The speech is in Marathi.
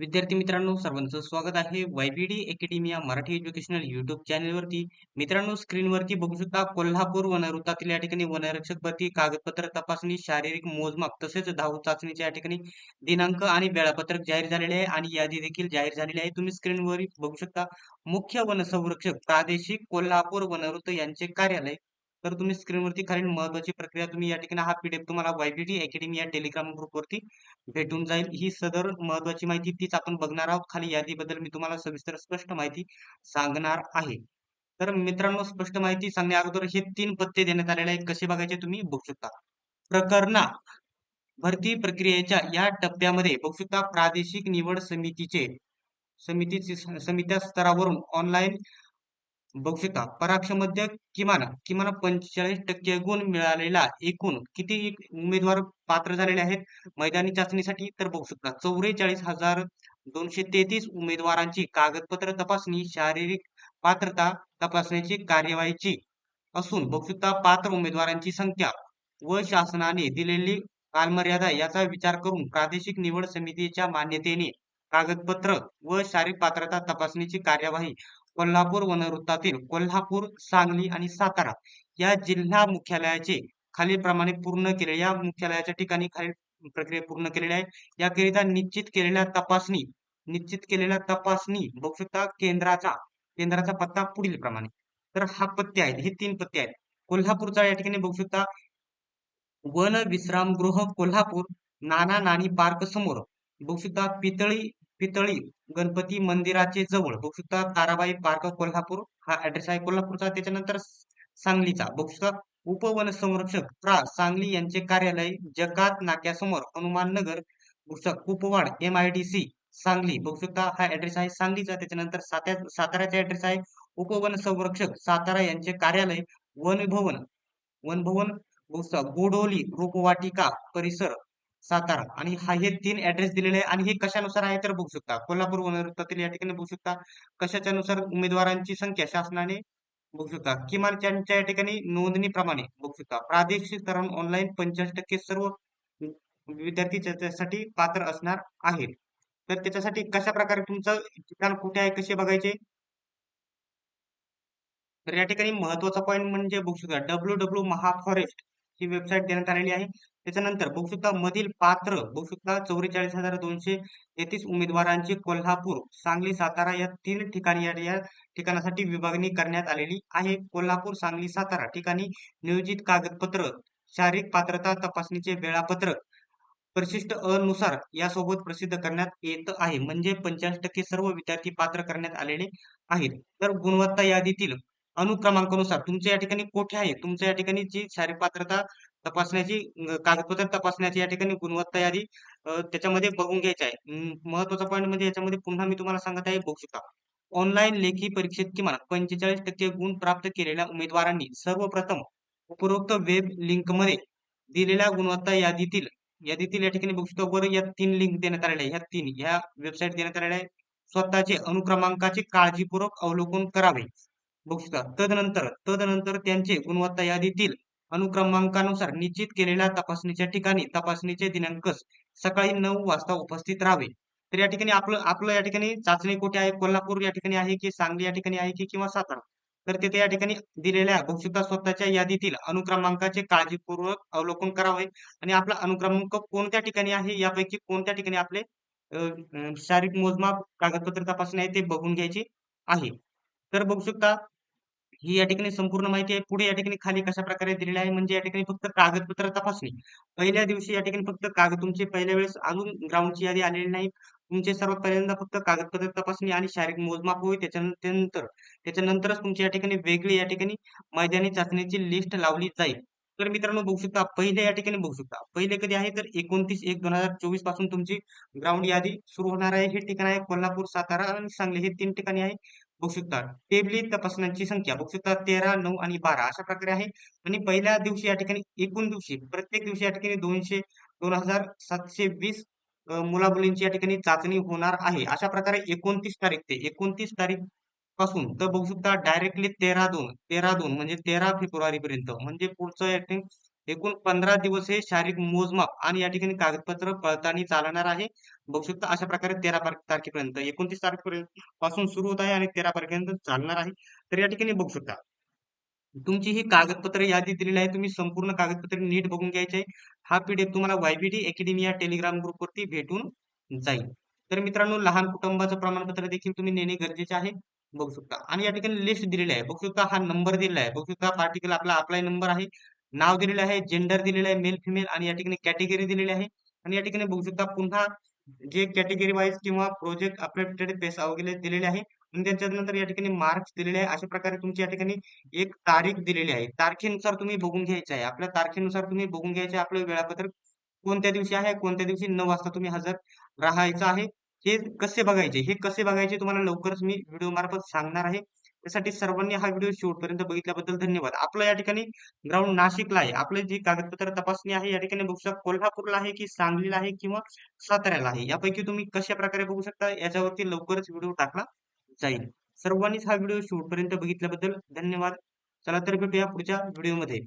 विद्यार्थी मित्रांनो सर्वांचं स्वागत आहे YBD academia Marathi educational YouTube चॅनलवरती मित्रांनो स्क्रीनवरती बघू शकता कोल्हापूर वनवृत्तातील या ठिकाणी वनरक्षक भरती कागदपत्र तपासणी शारीरिक मोजमाप तसेच धाव चाचणीच्या या ठिकाणी दिनांक आणि वेळापत्रक जाहीर झालेले आहे आणि यादी देखील जाहीर झालेली आहे. तुम्ही स्क्रीनवर बघू शकता मुख्य वनसंरक्षक प्रादेशिक कोल्हापूर वनवृत्त यांचे कार्यालय. तर तुम्ही स्क्रीनवरती खालील महत्वाची प्रक्रिया तुम्ही या ठिकाणी हा पीडीएफ तुम्हाला वायबीटी अकॅडमी या टेलिग्राम ग्रुपवरती भेटून जाईल. ही सदर महत्वाची माहिती तीच आपण बघणार आहोत. खाली यादीबद्दल मी तुम्हाला सविस्तर स्पष्ट माहिती सांगणार आहे. तर मित्रांनो स्पष्ट माहिती सांगण्या अगोदर हे तीन पत्ते देण्यात आलेले आहेत. कसे बघायचे तुम्ही बघू शकता. प्रकरणा भरती प्रक्रियेच्या या टप्प्यामध्ये बघू शकता प्रादेशिक निवड समितीचे समितीचे समित्या स्तरावरून ऑनलाईन बघू शकता. पराक्षमध्ये किमान किमान पंचेचाळीस टक्के गुण मिळालेला एकूण. किती उमेदवार पात्र झालेले आहेत? मैदानी चाचणीसाठी तर बघू शकता. चौवेचाळीस हजार दोनशे तेहतीस उमेदवारांची कागदपत्र तपासणी शारीरिक पात्रता तपासण्याची कार्यवाहीची असून बघू शकता पात्र उमेदवारांची संख्या व शासनाने दिलेली कालमर्यादा याचा विचार करून प्रादेशिक निवड समितीच्या मान्यतेने कागदपत्र व शारीरिक पात्रता तपासणीची कार्यवाही कोल्हापूर वनवृत्तातील कोल्हापूर सांगली आणि सातारा या जिल्हा मुख्यालयाचे खालीलप्रमाणे पूर्ण केले. या मुख्यालयाच्या ठिकाणी खालील प्रक्रिया पूर्ण केलेल्या आहे. याकरिता निश्चित केलेल्या तपासणी निश्चित केलेल्या तपासणी बघू शकता केंद्राचा केंद्राचा पत्ता पुढील प्रमाणे तर हा पत्ते आहेत हे तीन पत्ते आहेत. कोल्हापूरचा या ठिकाणी बघू शकता वन विश्रामगृह कोल्हापूर नाना नानी पार्क समोर बघू शकता पितळी पितळी गणपती मंदिराचे जवळ. बघू शकता ताराबाई पार्क कोल्हापूर. हा ऍड्रेस आहे कोल्हापूरचा. त्याच्यानंतर सांगलीचा. बघू शकता उपवन संरक्षक प्रा. सांगली यांचे कार्यालय जगात नाक्यासमोर Hanuman Nagar. Kupwad M I D C Sangli. बघू शकता हा ऍड्रेस आहे सांगलीचा. त्याच्यानंतर सात्या साताऱ्याचा ऍड्रेस आहे उपवन संरक्षक सातारा यांचे कार्यालय वन भवन वन भवन गोडोली रोपवाटिका परिसर. सातारा. आणि हा हे तीन ऍड्रेस दिलेले आहे. आणि हे कशानुसार आहे तर बघू शकता. कोल्हापूर वनवृत्तातील या ठिकाणी बघू शकता. कशाच्या नुसार उमेदवारांची संख्या शासनाने बघू शकता. किमान त्यांच्या या ठिकाणी नोंदणीप्रमाणे बघू शकता. प्रादेशिक स्तरावर ऑनलाईन पंचाळीस टक्के सर्व विद्यार्थी त्याच्यासाठी पात्र असणार आहेत. तर त्याच्यासाठी कशा प्रकारे तुमचं ठिकाण कुठे आहे कसे बघायचे? तर या ठिकाणी महत्त्वाचा पॉईंट म्हणजे बघू शकता. डब्ल्यू डब्ल्यू महाफॉरेस्ट ही वेबसाईट देण्यात आलेली आहे. त्याच्यानंतर बघू शकता मधील पात्र बघू शकता चौवेचाळीस हजार दोनशे तेहतीस उमेदवारांची कोल्हापूर सांगली सातारा या तीन ठिकाणी या ठिकाणासाठी विभागणी करण्यात आलेली आहे. कोल्हापूर सांगली सातारा ठिकाणी नियोजित कागदपत्र शारीरिक पात्रता तपासणीचे वेळापत्रक परिशिष्ट अनुसार यासोबत प्रसिद्ध करण्यात येत आहे. म्हणजे पंच्याऐंशी टक्के सर्व विद्यार्थी पात्र करण्यात आलेले आहेत. तर गुणवत्ता यादीतील अनुक्रमांकानुसार तुमच्या या ठिकाणी कोठे आहे? तुमच्या या ठिकाणी जी शारीरिक पात्रता तपासण्याची कागदपत्र तपासण्याची या ठिकाणी गुणवत्ता यादी त्याच्यामध्ये बघून घ्यायची आहे. महत्त्वाचा पॉईंट म्हणजे याच्यामध्ये पुन्हा मी तुम्हाला सांगत आहे बघू शकता. ऑनलाईन लेखी परीक्षेत किमान पंचेचाळीस टक्के गुण प्राप्त केलेल्या उमेदवारांनी सर्वप्रथम उपरोक्त वेब लिंकमध्ये दिलेल्या गुणवत्ता यादीतील यादीतील या ठिकाणी बघू शकता वर या तीन लिंक देण्यात आलेल्या आहे ह्या तीन ह्या वेबसाईट देण्यात आलेल्या आहे स्वतःचे अनुक्रमांकाचे काळजीपूर्वक अवलोकन करावे. बघा तदनंतर तदनंतर त्यांचे गुणवत्ता यादीतील अनुक्रमांकानुसार निश्चित केलेल्या तपासणीच्या ठिकाणी तपासणीचे दिनांक सकाळी नऊ वाजता उपस्थित राहावे. तर या ठिकाणी आपलं आपलं या ठिकाणी चाचणी कुठे आहे? कोल्हापूर या ठिकाणी आहे की सांगली या ठिकाणी आहे की किंवा सातारा? तर तिथे या ठिकाणी दिलेल्या घोषिता स्वतःच्या यादीतील अनुक्रमांकाचे काळजीपूर्वक अवलोकन करावे आणि आपला अनुक्रमांक कोणत्या ठिकाणी आहे? यापैकी कोणत्या ठिकाणी आपले शारीरिक मोजमाप कागदपत्र तपासणी आहे ते बघून घ्यायचे आहे. तर बघू शकता ही या ठिकाणी संपूर्ण माहिती आहे. पुढे या ठिकाणी खाली कशा प्रकारे दिलेली आहे? म्हणजे या ठिकाणी फक्त कागदपत्र तपासणी. पहिल्या दिवशी या ठिकाणी फक्त कागद तुमचे पहिल्या वेळेस अजून ग्राउंडची यादी आलेली नाही तुमचे सर्वात पहिल्यांदा फक्त कागदपत्र तपासणी आणि शारीरिक मोजमाप होईल त्याच्यानंतर त्याच्यानंतरच तुमची या ठिकाणी वेगळी या ठिकाणी मैदानी चाचणीची लिस्ट लावली जाईल. तर मित्रांनो बघू शकता पहिले या ठिकाणी बघू शकता. पहिले कधी आहे? तर एकोणतीस एक दोन हजार चोवीसपासून तुमची ग्राउंड यादी सुरू होणार आहे. हे ठिकाण आहे कोल्हापूर सातारा आणि सांगली. हे तीन ठिकाणी आहे. बघू शकता टेबली तपासण्याची संख्या. बघू शकता तेरा नऊ आणि बारा. अशा प्रकारे आहे. आणि पहिल्या दिवशी या ठिकाणी एकूण दिवशी प्रत्येक दिवशी या ठिकाणी दोनशे दोन हजार सातशे वीस मुला मुलींची या ठिकाणी चाचणी होणार आहे. अशा प्रकारे एकोणतीस तारीख ते एकोणतीस तारीखपासून तर बघू शकता डायरेक्टली तेरा दोन तेरा दोन म्हणजे तेरा फेब्रुवारी पर्यंत म्हणजे पुढचं एकूण पंधरा दिवस हे शारीरिक मोजमाप आणि या ठिकाणी कागदपत्र पडताळणी चालणार आहे. बघू शकता अशा प्रकारे तेरा तारखेपर्यंत एकोणतीस तारखेपर्यंत पासून सुरू होत आहे आणि तेरा तारखेपर्यंत चालणार आहे. तर या ठिकाणी बघू शकता तुमची ही कागदपत्र यादी दिलेली आहे. तुम्ही संपूर्ण कागदपत्रे नीट बघून घ्यायचे आहे. हा पीडीएफ तुम्हाला वायबीडी अकॅडमी या टेलिग्राम ग्रुपवरती भेटून जाईल. तर मित्रांनो लहान कुटुंबाचं प्रमाणपत्र देखील तुम्ही नेणे गरजेचे आहे. बघू शकता. आणि या ठिकाणी लिस्ट दिलेली आहे. बघू शकता हा नंबर दिलेला आहे. बघू शकता पार्टिकल आपला अप्लाय नंबर आहे. नाव दिलेलं आहे जेंडर दिलेलं आहे मेल फिमेल आणि या ठिकाणी कॅटेगरी दिलेली आहे. आणि या ठिकाणी बघू शकता पुन्हा जे कॅटेगरी वाईज किंवा प्रोजेक्ट अपडेटेड बेस वगैरे दिलेले आहे. आणि त्याच्यानंतर या ठिकाणी मार्क्स दिलेले आहे. अशा प्रकारे तुमची या ठिकाणी एक तारीख दिलेली आहे. तारखेनुसार तुम्ही बघून घ्यायचे आहे. आपल्या तारखेनुसार तुम्ही बघून घ्यायचे आपलं वेळापत्रक कोणत्या दिवशी आहे कोणत्या दिवशी नऊ वाजता तुम्ही हजर राहायचं आहे हे कसे बघायचे? हे कसे बघायचे? तुम्हाला लवकरच मी व्हिडिओ मार्फत सांगणार आहे. त्यासाठी सर्वांनी हा व्हिडिओ शेवटपर्यंत बघितल्याबद्दल धन्यवाद. आपलं या ठिकाणी ग्राउंड नाशिकला आहे. आपले जी कागदपत्र तपासणी आहे या ठिकाणी बघू शकता कोल्हापूरला आहे की सांगलीला आहे किंवा साताऱ्याला आहे. यापैकी तुम्ही कशा प्रकारे बघू शकता याच्यावरती लवकरच व्हिडिओ टाकला जाईल. सर्वांनीच हा व्हिडिओ शेवटपर्यंत बघितल्याबद्दल धन्यवाद. चला तर भेटूया पुढच्या व्हिडिओमध्ये